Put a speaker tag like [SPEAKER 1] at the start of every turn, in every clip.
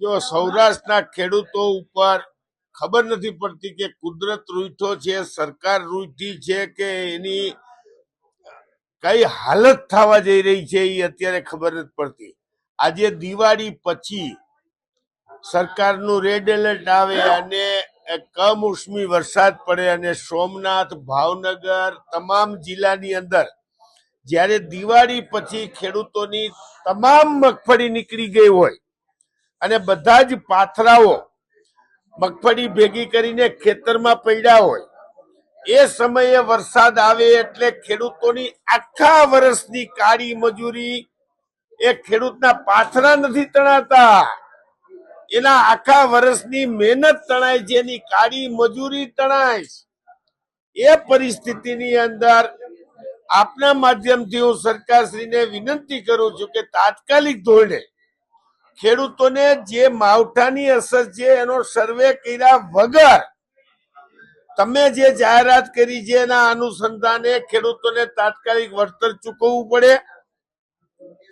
[SPEAKER 1] જો સૌરાષ્ટ્રના ખેડૂતો ઉપર ખબર નથી પડતી કે કુદરત રૂઠો છે, સરકાર રૂઠી છે કે એની કઈ હાલત થવા જઈ રહી છે એ અત્યારે ખબર નથી પડતી. આજે દિવાળી પછી સરકારનું રેડ એલર્ટ આવે અને કમોસમી વરસાદ પડે અને સોમનાથ, ભાવનગર તમામ જિલ્લાની અંદર જ્યારે દિવાળી પછી ખેડૂતોની તમામ મગફળી નીકળી ગઈ હોય અને બધા જ પાથરાઓ મગફળી ભેગી કરીને ખેતરમાં પડ્યા હોય. એ સમયે વરસાદ આવે એટલે ખેડૂતોની આખા વર્ષની કાળી મજૂરી એ ખેડૂતના પાથરા નથી તણાતા. એના આખા વર્ષની મહેનત તણાય છે એની કાળી મજૂરી તણાય એ પરિસ્થિતિની અંદર આપના માધ્યમથી હું સરકારશ્રીને વિનંતી કરું છું કે તાત્કાલિક ધોરણે ખેડૂતોને જે માવઠાની અસર છે એનો સર્વે કર્યા વગર તમે જે જાહેરાત કરી છે એના અનુસંધાને ખેડૂતોને તાત્કાલિક વળતર ચૂકવવું પડે.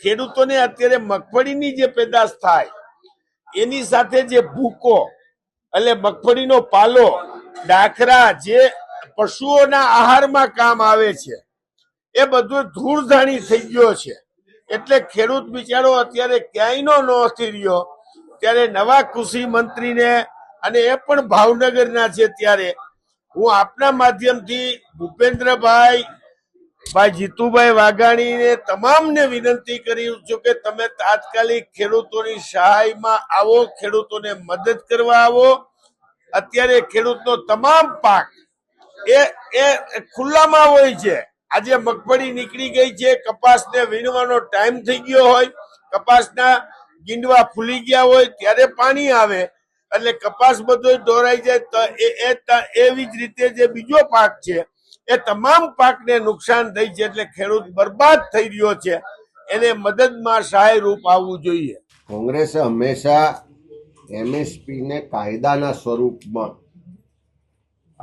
[SPEAKER 1] ખેડૂતોને અત્યારે મગફળીની જે પેદાશ થાય, એની સાથે જે ભૂકો એટલે મગફળીનો પાલો ડાકરા જે પશુઓના આહારમાં કામ આવે છે, એ બધું ધૂળધાણી થઈ ગયો છે. એટલે ખેડૂત બિચારો અત્યારે ક્યાંયનો નથી રહ્યો. ત્યારે નવા કૃષિ મંત્રીને અને એ પણ ભાવનગરના છે ત્યારે હું આપના માધ્યમથી ભૂપેન્દ્રભાઈ, ભાઈ જીતુભાઈ વાઘાણીને તમામને વિનંતી કરી છું કે તમે તાત્કાલિક ખેડૂતોની સહાયમાં આવો, ખેડૂતોને મદદ કરવા આવો. અત્યારે ખેડૂતનો તમામ પાક એ એ ખુલ્લામાં હોય છે. આજે મગફળી નીકળી ગઈ છે, કપાસને વીણવાનો ટાઈમ થઈ ગયો હોય, કપાસના ગીંડવા ફૂલી ગયા હોય, ત્યારે પાણી આવે. એટલે કપાસ બધો ઢોરાઈ જાય તો એ એવી જ રીતે જે બીજો પાક છે, એ તમામ પાકને નુકસાન થઈ છે, એટલે ખેડૂત બરબાદ થઈ રહ્યો છે. એને મદદમાં સહાય રૂપ આવવું જોઈએ.
[SPEAKER 2] કોંગ્રેસે હંમેશા એમએસપીને કાયદાના સ્વરૂપમાં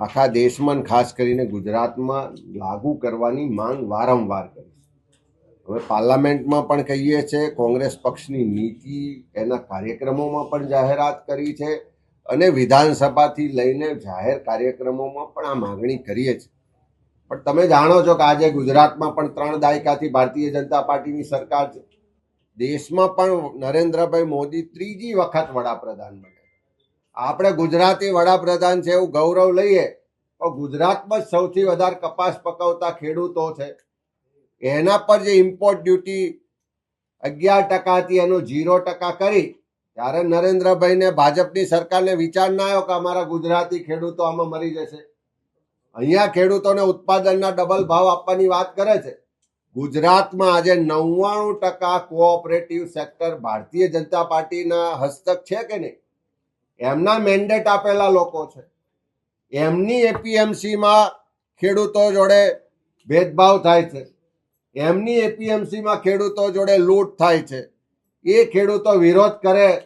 [SPEAKER 2] આખા દેશમાં ખાસ કરીને ગુજરાતમાં લાગુ કરવાની માંગ વારંવાર કરી હવે પાર્લામેન્ટમાં પણ કહીએ છીએ કોંગ્રેસ પક્ષની નીતિ એના કાર્યક્રમોમાં પણ જાહેરાત કરી છે અને વિધાનસભાથી લઈને જાહેર કાર્યક્રમોમાં પણ આ માગણી કરીએ છીએ. પણ તમે જાણો છો કે આજે ગુજરાતમાં પણ ત્રણ દાયકાથી ભારતીય જનતા પાર્ટીની સરકાર છે. દેશમાં પણ નરેન્દ્રભાઈ મોદી ત્રીજી વખત વડાપ્રધાન બને આપણે ગુજરાતી વડાપ્રધાન છે એવું ગૌરવ લઈએ, તો ગુજરાતમાં સૌથી વધારે કપાસ પકવતા ખેડૂતો છે. એના પર જે ઇમ્પોર્ટ ડ્યુટી અગિયાર ટકાથી એનું ઝીરો ટકા કરી, ત્યારે નરેન્દ્રભાઈને ભાજપની સરકારને વિચાર ના આવ્યો કે અમારા ગુજરાતી ખેડૂતો આમાં મરી જશે. અહીંયા ખેડૂતોને ઉત્પાદનના ડબલ ભાવ આપવાની વાત કરે છે. ગુજરાતમાં આજે નવ્વાણું ટકા કોઓપરેટિવ સેક્ટર ભારતીય જનતા પાર્ટીના હસ્તક છે કે નહીં? એમના મેન્ડેટ આપેલા લોકો છે. એમની એપીએમસીમાં ખેડૂતો જોડે ભેદભાવ થાય છે. એમની એપીએમસીમાં ખેડૂતો જોડે લૂંટ થાય છે. એ ખેડૂતો વિરોધ કરે,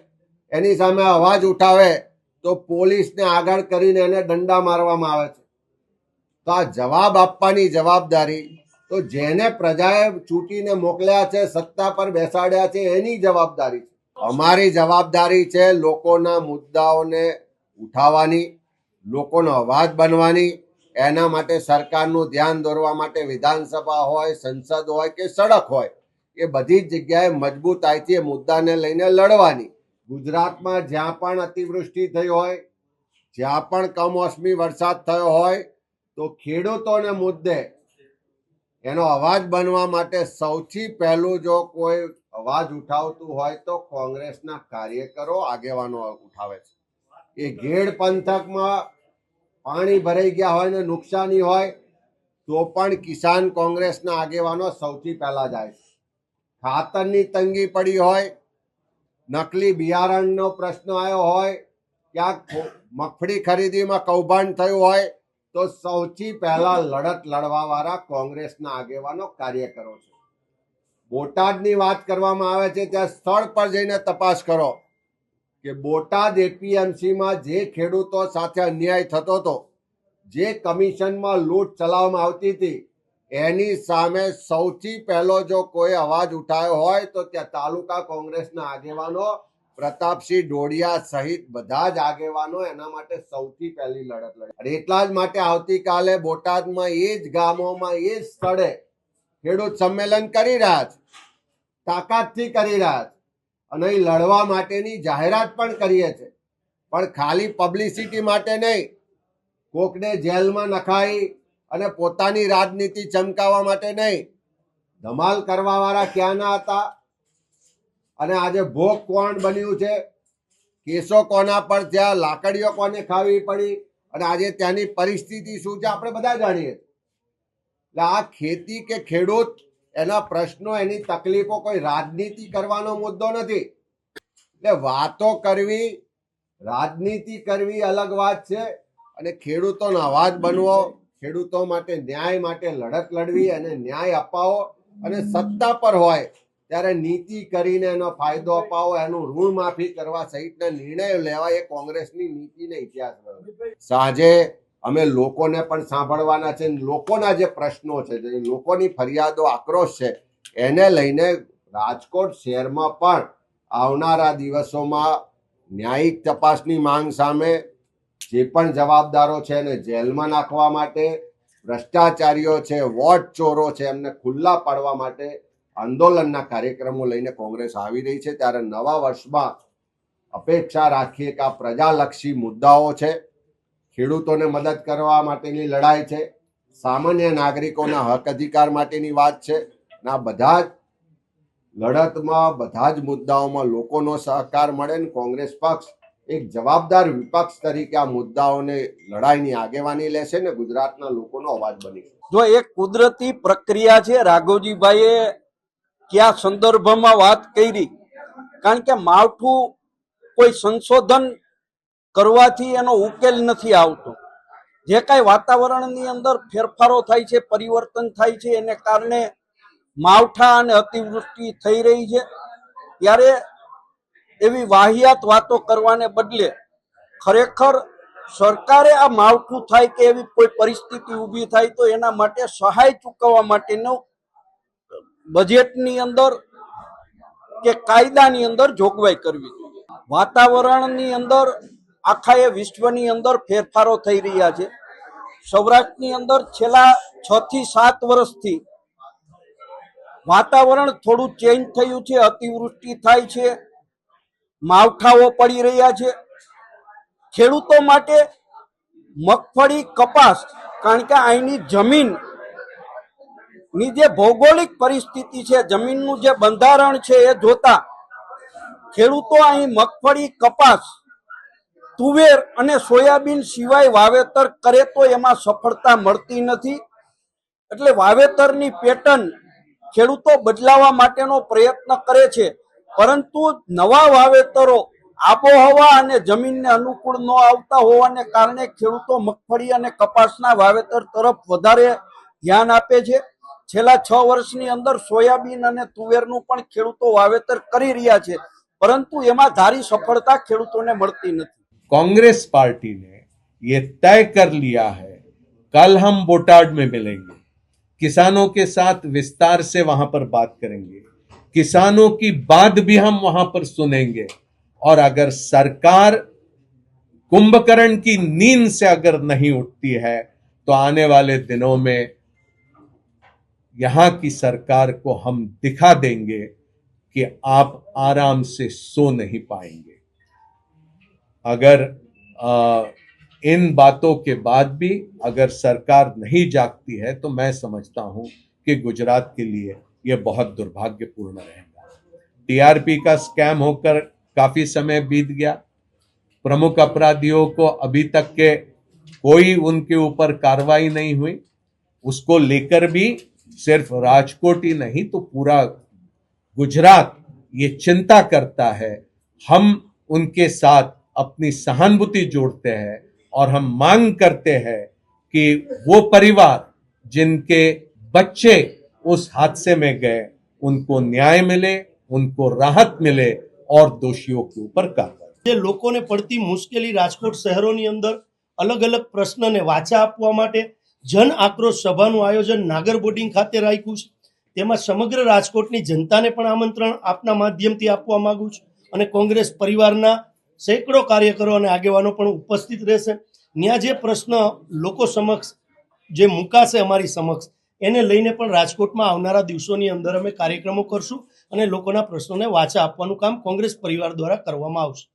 [SPEAKER 2] એની સામે અવાજ ઉઠાવે, તો પોલીસને આગળ કરીને એને દંડા મારવામાં આવે છે. તો આ જવાબ આપવાની જવાબદારી, તો જેને પ્રજાએ ચૂંટીને મોકલ્યા છે, સત્તા પર બેસાડ્યા છે, એની જવાબદારી છે. અમારી જવાબદારી છે લોકોના મુદ્દાઓને ઉઠાવવાની, લોકોનો અવાજ બનવાની. એના માટે સરકારનું ધ્યાન દોરવા માટે વિધાનસભા હોય, સંસદ હોય કે સડક હોય, એ બધી જ જગ્યાએ મજબૂતાઈથી એ મુદ્દાને લઈને લડવાની. ગુજરાતમાં જ્યાં પણ અતિવૃષ્ટિ થઈ હોય, જ્યાં પણ કમોસમી વરસાદ થયો હોય, તો ખેડૂતોને મુદ્દે એનો અવાજ બનવા માટે સૌથી પહેલું જો કોઈ અવાજ ઉઠાવતું હોય તો કોંગ્રેસના કાર્યકરો આગેવાનો ઉઠાવે છે. એ ઘેડ પંથકમાં પાણી ભરાઈ ગયા હોય ને નુકસાની હોય, તો પણ કિસાન કોંગ્રેસના આગેવાનો સૌથી પહેલા જાય છે. ખાતરની તંગી પડી હોય, નકલી બિયારણનો પ્રશ્ન આવ્યો હોય, ક્યાંક મગફળી ખરીદીમાં કૌભાંડ થયું હોય, તો સૌથી પહેલા લડત લડવા વાળા કોંગ્રેસના આગેવાનો કાર્યકરો છે. બોટાદની વાત કરવામાં આવે છે, ત્યાં સ્થળ પર જઈને તપાસ કરો કે બોટાદ એપીએમસીમાં જે ખેડૂતો સાથે અન્યાય થતો હતો, જે કમિશનમાં લૂંટ ચલાવવામાં આવતી હતી, એની સામે સૌથી પહેલો જો કોઈ અવાજ ઉઠાયો હોય તો ત્યાં તાલુકા કોંગ્રેસના આગેવાનો, પ્રતાપસિંહ ડોડિયા સહિત બધા જ આગેવાનો એના માટે સૌથી પહેલી લડત લડી. એટલા જ માટે આવતીકાલે બોટાદમાં એ જ ગામોમાં એ જ સ્થળે ખેડૂત સંમેલન કરી રહ્યા છે તાકાતથી કરી રહ્યા છે અને અહીં લડવા માટેની જાહેરાત પણ કરીએ છે. પણ ખાલી પબ્લિસિટી માટે નહીં, કોકને જેલમાં નખાઈ અને પોતાની રાજનીતિ ચમકાવવા માટે નહીં. ધમાલ કરવાવાળા ક્યાંના હતા? અને આજે ભોગ કોણ બન્યું છે? કેસો કોના પર થયા લાકડીઓ કોને ખાવી પડી? અને આજે ત્યાંની પરિસ્થિતિ શું છે? આપણે બધા જાણીએ છીએ. એટલે આ ખેતી કે ખેડૂત, એના પ્રશ્નો, એની તકલીફો કોઈ રાજનીતિ કરવાનો મુદ્દો નથી. એટલે વાતો કરવી, રાજનીતિ કરવી અલગ વાત છે અને ખેડૂતોનો અવાજ બનવો, ખેડૂતો માટે ન્યાય માટે લડત લડવી અને ન્યાય અપાવો અને સત્તા પર હોય ત્યારે નીતિ કરીને એનો ફાયદો અપાવો, એનું ઋણ માફી કરવા સહિતના નિર્ણયો લેવા એ કોંગ્રેસની નીતિને ઇતિહાસ રહ્યો. સાંજે અમે લોકોને પણ સાંભળવાના છે લોકોના જે પ્રશ્નો છે લોકોની ફરિયાદો આક્રોશ છે, એને લઈને રાજકોટ શહેરમાં પણ આવનારા દિવસોમાં ન્યાયિક તપાસની માંગ સામે જે પણ જવાબદારો છે એને જેલમાં નાખવા માટે, ભ્રષ્ટાચારીઓ છે, વોટ ચોરો છે, એમને ખુલ્લા પાડવા માટે આંદોલનના કાર્યક્રમો લઈને કોંગ્રેસ આવી રહી છે. ત્યારે નવા વર્ષમાં અપેક્ષા રાખીએ કે આ પ્રજાલક્ષી મુદ્દાઓ છે ખેડૂતોને મદદ કરવા માટેની લડાઈ છે. સામાન્ય નાગરિકોના હક અધિકાર માટેની વાત છે. ના બધા જ લડતમાં, બધા જ મુદ્દાઓમાં લોકોનો સહકાર મળે ને કોંગ્રેસ પક્ષ એક જવાબદાર વિપક્ષ તરીકે આ મુદ્દાઓને લડાઈની આગેવાની લેશે ને ગુજરાતના લોકોનો અવાજ બની
[SPEAKER 3] જો એક કુદરતી પ્રક્રિયા છે, રાઘવજીભાઈએ કયા સંદર્ભમાં વાત કરી? કારણ કે માવઠું કોઈ સંશોધન કરવાથી એનો ઉકેલ નથી આવતો. જે કાંઈ વાતાવરણની અંદર ફેરફારો થાય છે, પરિવર્તન થાય છે, એને કારણે માવઠા અને અતિવૃષ્ટિ થઈ રહી છે. ત્યારે એવી વાહિયાત વાતો કરવાને બદલે ખરેખર સરકારે આ માવઠું થાય કે એવી કોઈ પરિસ્થિતિ ઊભી થાય તો એના માટે સહાય ચૂકવવા માટેનું બજેટની અંદર કે કાયદાની અંદર જોગવાઈ કરવી જોઈએ. વાતાવરણની અંદર આખા એ વિશ્વની અંદર ફેરફારો થઈ રહ્યા છે. સૌરાષ્ટ્રની અંદર છેલ્લા છ થી સાત વર્ષથી વાતાવરણ થોડું ચેન્જ થયું છે, અતિવૃષ્ટિ થાય છે, માવઠાઓ પડી રહ્યા છે. ખેડૂતો માટે મગફળી, કપાસ, કારણ કે અહીંની જમીનની જે ભૌગોલિક પરિસ્થિતિ છે, જમીનનું જે બંધારણ છે એ જોતા ખેડૂતો અહીં મગફળી, કપાસ તુવેર અને સોયાબીન સિવાય વાવેતર કરે તો એમાં સફળતા મળતી નથી. એટલે વાવેતરની પેટર્ન ખેડૂતો બદલાવા માટેનો પ્રયત્ન કરે છે. પરંતુ નવા વાવેતરો આબોહવા અને જમીનને અનુકૂળ ન આવતા હોવાને કારણે ખેડૂતો મગફળી અને કપાસના વાવેતર તરફ વધારે ધ્યાન આપે છે. છેલ્લા છ વર્ષની અંદર સોયાબીન અને તુવેરનું પણ ખેડૂતો વાવેતર કરી રહ્યા છે. પરંતુ એમાં ધારી સફળતા ખેડૂતોને મળતી નથી.
[SPEAKER 4] कांग्रेस पार्टी ने ये तय कर लिया है, कल हम बोटाड में मिलेंगे। किसानों के साथ विस्तार से वहाँ पर बात करेंगे। किसानों की बात भी हम वहाँ पर सुनेंगे। और अगर सरकार कुंभकर्ण की नींद से अगर नहीं उठती है तो आने वाले दिनों में यहाँ की सरकार को हम दिखा देंगे कि आप आराम से सो नहीं पाएँगे। अगर आ, इन बातों के बाद भी अगर सरकार नहीं जागती है तो मैं समझता हूँ कि गुजरात के लिए यह बहुत दुर्भाग्यपूर्ण रहेगा। टीआरपी का स्कैम होकर काफ़ी समय बीत गया। प्रमुख अपराधियों को अभी तक के कोई उनके ऊपर कार्रवाई नहीं हुई। उसको लेकर भी सिर्फ़ राजकोट ही नहीं तो पूरा गुजरात ये चिंता करता है। हम उनके साथ अपनी सहानुभूति जोड़ते हैं और हम मांग करते हैं कि वो परिवार जिनके बच्चे उस हादसे में गए उनको न्याय मिले उनको राहत मिले और दोषियों के ऊपर कार्रवाई
[SPEAKER 5] જે લોકોને પડતી મુશ્કેલી રાજકોટ શહેરોની અંદર અલગ અલગ પ્રશ્નને વાચા આપવા માટે જન આક્રોશ સભાનું આયોજન નાગર બોર્ડિંગ ખાતે રાખ્યું છે તેમાં સમગ્ર રાજકોટની જનતાને પણ આમંત્રણ આપના માધ્યમથી આપવા માંગુ છું અને કોંગ્રેસ પરિવારના સેંકડો કાર્યકરો અને આગેવાનો પણ ઉપસ્થિત રહેશે. ત્યાં જે પ્રશ્ન લોકો સમક્ષ જે મુકાશે અમારી સમક્ષ, એને લઈને પણ રાજકોટમાં આવનારા દિવસોની અંદર અમે કાર્યક્રમો કરશું અને લોકોના પ્રશ્નોને વાચા આપવાનું કામ કોંગ્રેસ પરિવાર દ્વારા કરવામાં આવશે.